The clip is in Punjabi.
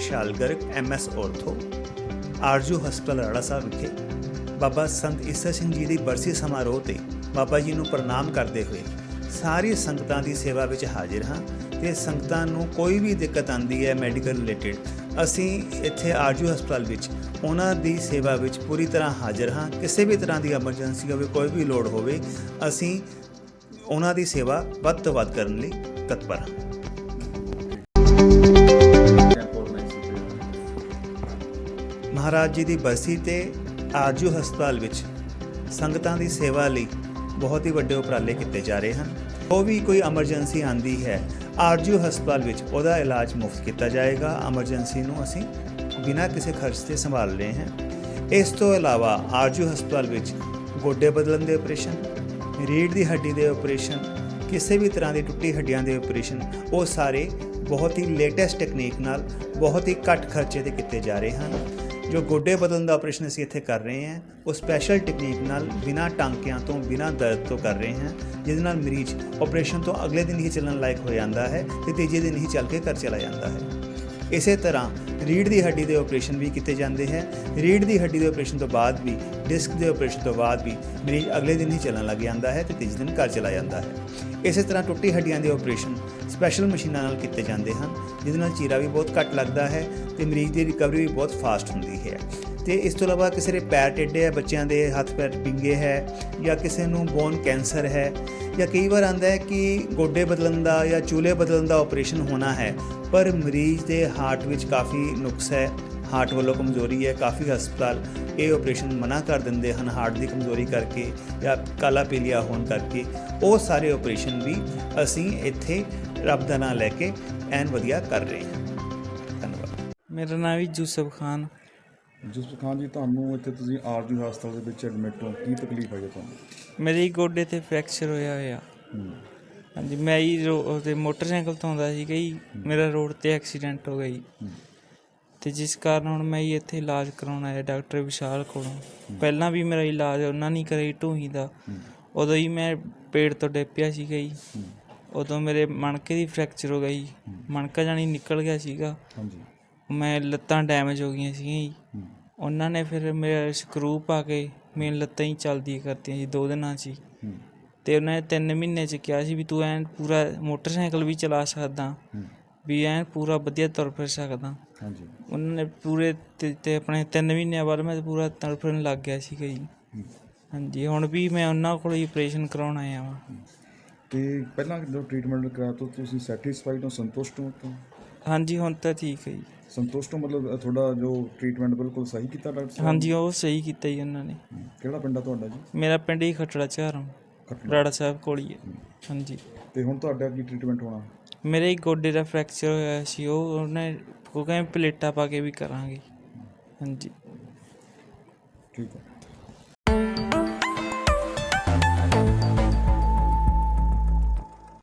ਐਮਐਸ ਔਰਥੋ, ਆਰਜੂ ਹਸਪਤਾਲ ਰਾੜਾ ਸਾਹਿਬ ਵਿਖੇ ਬਾਬਾ ਸੰਤ ਈਸਾ ਸਿੰਘ ਜੀ ਦੀ ਬਰਸੀ ਸਮਾਰੋਹ ਤੇ ਬਾਬਾ ਜੀ ਨੂੰ ਪ੍ਰਣਾਮ ਕਰਦੇ ਹੋਏ ਸਾਰੀ ਸੰਗਤਾਂ ਦੀ ਸੇਵਾ ਵਿੱਚ ਹਾਜ਼ਰ ਹਾਂ ਤੇ ਸੰਗਤਾਂ ਨੂੰ ਕੋਈ ਵੀ ਦਿੱਕਤ ਆਂਦੀ ਹੈ ਮੈਡੀਕਲ ਰਿਲੇਟਡ, ਅਸੀਂ ਇੱਥੇ ਆਰਜੂ ਹਸਪਤਾਲ ਵਿੱਚ ਉਹਨਾਂ ਦੀ ਸੇਵਾ ਵਿੱਚ ਪੂਰੀ ਤਰ੍ਹਾਂ ਹਾਜ਼ਰ ਹਾਂ। ਕਿਸੇ ਵੀ ਤਰ੍ਹਾਂ ਦੀ ਐਮਰਜੈਂਸੀ ਹੋਵੇ, ਕੋਈ ਵੀ ਲੋੜ ਹੋਵੇ, ਅਸੀਂ ਉਹਨਾਂ ਦੀ ਸੇਵਾ ਵੱਧ ਤੋਂ ਵੱਧ ਕਰਨ ਲਈ ਤਤਪਰ ਹਾਂ। ਮਹਾਰਾਜ ਜੀ ਦੀ ਬਰਸੀ ਤੇ ਆਰਜੂ ਹਸਪਤਾਲ ਵਿੱਚ ਸੰਗਤਾਂ ਦੀ ਸੇਵਾ ਲਈ ਬਹੁਤ ਹੀ ਵੱਡੇ ਉਪਰਾਲੇ ਕੀਤੇ ਜਾ ਰਹੇ ਹਨ। ਉਹ ਵੀ ਕੋਈ ਐਮਰਜੈਂਸੀ ਆਂਦੀ ਹੈ, ਆਰਜੂ ਹਸਪਤਾਲ ਵਿੱਚ ਉਹਦਾ ਇਲਾਜ ਮੁਫਤ ਕੀਤਾ ਜਾਏਗਾ। ਐਮਰਜੈਂਸੀ ਨੂੰ ਅਸੀਂ ਬਿਨਾਂ ਕਿਸੇ ਖਰਚ ਤੇ ਸੰਭਾਲ ਰਹੇ ਹਾਂ। ਇਸ ਤੋਂ ਇਲਾਵਾ ਆਰਜੂ ਹਸਪਤਾਲ ਵਿੱਚ ਗੋਡੇ ਬਦਲਣ ਦੇ ਆਪਰੇਸ਼ਨ ਰੀੜ੍ਹ ਦੀ ਹੱਡੀ ਦੇ ਆਪਰੇਸ਼ਨ ਕਿਸੇ ਵੀ ਤਰ੍ਹਾਂ ਦੀ ਟੁੱਟੀ ਹੱਡੀਆਂ ਦੇ ਆਪਰੇਸ਼ਨ ਉਹ ਸਾਰੇ ਬਹੁਤ ਹੀ ਲੇਟੈਸਟ ਟੈਕਨੀਕ ਨਾਲ ਬਹੁਤ ਹੀ ਘੱਟ ਖਰਚੇ ਤੇ ਕੀਤੇ ਜਾ ਰਹੇ ਹਨ। ਜੋ ਗੋਡੇ ਬਦਲਣ ਦਾ ਆਪਰੇਸ਼ਨ ਅਸੀਂ ਇੱਥੇ ਕਰ ਰਹੇ ਹਾਂ, ਉਹ ਸਪੈਸ਼ਲ ਟੈਕਨੀਕ ਨਾਲ ਬਿਨਾਂ ਟਾਂਕਿਆਂ ਤੋਂ, ਬਿਨਾਂ ਦਰਦ ਤੋਂ ਕਰ ਰਹੇ ਹਾਂ, ਜਿਹਦੇ ਨਾਲ ਮਰੀਜ਼ ਆਪਰੇਸ਼ਨ ਤੋਂ ਅਗਲੇ ਦਿਨ ਹੀ ਚੱਲਣ ਲਾਇਕ ਹੋ ਜਾਂਦਾ ਹੈ ਤੇ ਤੀਜੇ ਦਿਨ ਹੀ ਚੱਲ ਕੇ ਘਰ ਚਲਾ ਜਾਂਦਾ ਹੈ। ਇਸੇ ਤਰ੍ਹਾਂ ਰੀੜ੍ਹ ਦੀ ਹੱਡੀ ਦੇ ਆਪਰੇਸ਼ਨ ਵੀ ਕੀਤੇ ਜਾਂਦੇ ਹੈ। ਰੀੜ੍ਹ ਦੀ ਹੱਡੀ ਦੇ ਆਪਰੇਸ਼ਨ ਤੋਂ ਬਾਅਦ ਵੀ ਡਿਸਕ ਦੇ ਆਪਰੇਸ਼ਨ ਤੋਂ ਬਾਅਦ ਵੀ ਮਰੀਜ਼ ਅਗਲੇ ਦਿਨ ਹੀ ਚੱਲਣ ਲੱਗ ਜਾਂਦਾ ਹੈ ਤੇ ਤੀਜੇ ਦਿਨ ਘਰ ਚਲਾ ਜਾਂਦਾ ਹੈ। ਇਸੇ ਤਰ੍ਹਾਂ ਟੁੱਟੀ ਹੱਡੀਆਂ ਦੇ ਆਪਰੇਸ਼ਨ ਸਪੈਸ਼ਲ ਮਸ਼ੀਨਾਂ ਨਾਲ ਕੀਤੇ ਜਾਂਦੇ ਹਨ, ਜਿਹਦੇ ਨਾਲ ਚੀਰਾ ਵੀ ਬਹੁਤ ਘੱਟ ਲੱਗਦਾ ਹੈ ਤੇ ਮਰੀਜ਼ ਦੀ ਰਿਕਵਰੀ ਵੀ ਬਹੁਤ ਫਾਸਟ ਹੁੰਦੀ ਹੈ। ਤੇ ਇਸ ਤੋਂ ਇਲਾਵਾ ਕਿਸੇ ਦੇ ਪੈਰ ਟੇਢੇ ਹੈ, ਬੱਚਿਆਂ ਦੇ ਹੱਥ ਪੈਰ ਵਿੰਗੇ ਹੈ ਜਾਂ ਕਿਸੇ ਨੂੰ ਬੋਨ ਕੈਂਸਰ ਹੈ ਜਾਂ ਕਈ ਵਾਰ ਆਂਦਾ ਹੈ ਕਿ ਗੋਡੇ ਬਦਲਣ ਦਾ ਜਾਂ ਚੂਲੇ ਬਦਲਣ ਦਾ ਆਪਰੇਸ਼ਨ ਹੋਣਾ ਹੈ, ਪਰ ਮਰੀਜ਼ ਦੇ ਹਾਰਟ ਵਿੱਚ ਕਾਫੀ ਨੁਕਸ ਹੈ ਹਾਰਟ ਵੱਲੋਂ ਕਮਜ਼ੋਰੀ ਹੈ, ਕਾਫੀ ਹਸਪਤਾਲ ਇਹ ਆਪਰੇਸ਼ਨ ਮਨਾ ਕਰ ਦਿੰਦੇ ਹਨ ਹਾਰਟ ਦੀ ਕਮਜ਼ੋਰੀ ਕਰਕੇ ਜਾਂ ਕਾਲਾ ਪੀਲੀਆ ਹੋਣ ਕਰਕੇ। ਉਹ ਸਾਰੇ ਆਪਰੇਸ਼ਨ ਵੀ ਅਸੀਂ ਇੱਥੇ ਰੱਬ ਦਾ ਨਾਮ ਲੈ ਕੇ ਐਨ ਵਧੀਆ ਕਰ ਰਹੇ ਹਾਂ। ਧੰਨਵਾਦ। ਮੇਰਾ ਨਾਮ ਵੀ ਯੂਸਫ ਖਾਨ। ਜਸਪਤ ਖਾਨ ਜੀ ਤੁਹਾਨੂੰ ਇੱਥੇ ਤੁਸੀਂ ਆਰਜੂ ਹਸਪਤਾਲ ਦੇ ਵਿੱਚ ਐਡਮਿਟ ਹੋ। ਕੀ ਤਕਲੀਫ ਹੈ ਤੁਹਾਨੂੰ? ਮੇਰੇ ਗੋਡੇ ਤੇ ਫ੍ਰੈਕਚਰ ਹੋਇਆ ਹੋਇਆ। ਹਾਂਜੀ ਮੈਂ ਹੀ ਰੋ- ਉਹਤੇ ਮੋਟਰਸਾਈਕਲ ਤੋਂ ਆਉਂਦਾ ਸੀਗਾ ਜੀ। ਮੇਰਾ ਰੋਡ ਤੇ ਐਕਸੀਡੈਂਟ ਹੋ ਗਿਆ ਜੀ। ਹੂੰ। ਤੇ ਜਿਸ ਕਾਰਨ ਹੁਣ ਮੈਂ ਹੀ ਇੱਥੇ ਇਲਾਜ ਕਰਾਉਣ ਆਇਆ ਡਾਕਟਰ ਵਿਸ਼ਾਲ ਕੋਲੋਂ। ਪਹਿਲਾਂ ਵੀ ਮੇਰਾ ਇਲਾਜ ਉਹਨਾਂ ਨੇ ਕਰਾਈ ਢੂਹੀ ਦਾ। ਉਦੋਂ ਹੀ ਮੈਂ ਪੇੜ ਤੋਂ ਡਿੱਪਿਆ ਸੀਗਾ ਜੀ। ਹੂੰ। ਉਦੋਂ ਮੇਰੇ ਮਣਕੇ ਦੀ ਫ੍ਰੈਕਚਰ ਹੋ ਗਈ ਮਣਕਾ ਜਾਣੀ ਨਿਕਲ ਗਿਆ ਸੀਗਾ। ਹਾਂਜੀ। ਮੈਂ ਲੱਤਾਂ ਡੈਮੇਜ ਹੋ ਗਈਆਂ ਸੀਗੀਆਂ ਜੀ। ਹੂੰ। ਉਹਨਾਂ ਨੇ ਫਿਰ ਮੇਰਾ ਸਕਰੂ ਪਾ ਕੇ ਮੇਰੀਆਂ ਲੱਤਾਂ ਹੀ ਚੱਲਦੀ ਕਰਤੀਆਂ ਜੀ ਦੋ ਦਿਨਾਂ 'ਚ ਹੀ। ਹੂੰ। ਤੇ ਉਹਨਾਂ ਨੇ 3 ਮਹੀਨੇ ਚ ਕਿਹਾ ਸੀ ਵੀ ਤੂੰ ਐਨ ਪੂਰਾ ਮੋਟਰਸਾਈਕਲ ਵੀ ਚਲਾ ਸਕਦਾ। ਹੂੰ। ਵੀ ਐਨ ਪੂਰਾ ਵਧੀਆ ਤੁਰ ਫਿਰ ਸਕਦਾ। ਹਾਂਜੀ। ਉਹਨਾਂ ਨੇ ਪੂਰੇ ਤੇ ਤੇ ਆਪਣੇ 3 ਮਹੀਨਿਆਂ ਬਾਅਦ ਮੈਂ ਪੂਰਾ ਤੁਰ ਫਿਰਨ ਲੱਗ ਗਿਆ ਸੀਗਾ ਜੀ। ਹੂੰ। ਹਾਂਜੀ ਹੁਣ ਵੀ ਮੈਂ ਉਹਨਾਂ ਕੋਲ ਹੀ ਆਪਰੇਸ਼ਨ ਕਰਾਉਣ ਆਇਆ ਵਾਂ। ਤੇ ਪਹਿਲਾਂ ਜੋ ਟ੍ਰੀਟਮੈਂਟ ਕਰਾਇਆ ਤੋਂ ਤੁਸੀਂ ਸੈਟੀਸਫਾਈਡ ਹੋ ਸੰਤੁਸ਼ਟ ਹੋ ਤੋਂ? ਹਾਂਜੀ ਹੁਣ ਤਾਂ ਠੀਕ ਹੈ ਜੀ। ਸੰਤੁਸ਼ਟ ਹੋ ਮਤਲਬ ਤੁਹਾਡਾ ਜੋ ਟ੍ਰੀਟਮੈਂਟ ਬਿਲਕੁਲ ਸਹੀ ਕੀਤਾ ਡਾਕਟਰ ਸਾਹਿਬ? ਹਾਂਜੀ ਉਹ ਸਹੀ ਕੀਤਾ ਜੀ ਉਹਨਾਂ ਨੇ। ਕਿਹੜਾ ਪਿੰਡ ਆ ਤੁਹਾਡਾ ਜੀ? ਮੇਰਾ ਪਿੰਡ ਹੀ ਖਟੜਾ ਖਟੜਾ। ਰਾੜਾ ਸਾਹਿਬ ਕੋਲ ਹੀ ਹੈ। ਹਾਂਜੀ। ਤੇ ਹੁਣ ਤੁਹਾਡਾ ਕੀ ਟ੍ਰੀਟਮੈਂਟ ਹੋਣਾ? ਮੇਰੇ ਗੋਡੇ ਦਾ ਫ੍ਰੈਕਚਰ ਹੋਇਆ ਸੀ ਉਹ ਉਹਨੇ ਉਹ ਕਹਿੰਦੇ ਪਲੇਟਾਂ ਪਾ ਕੇ ਵੀ ਕਰਾਂਗੇ। ਹਾਂਜੀ। ਠੀਕ ਹੈ।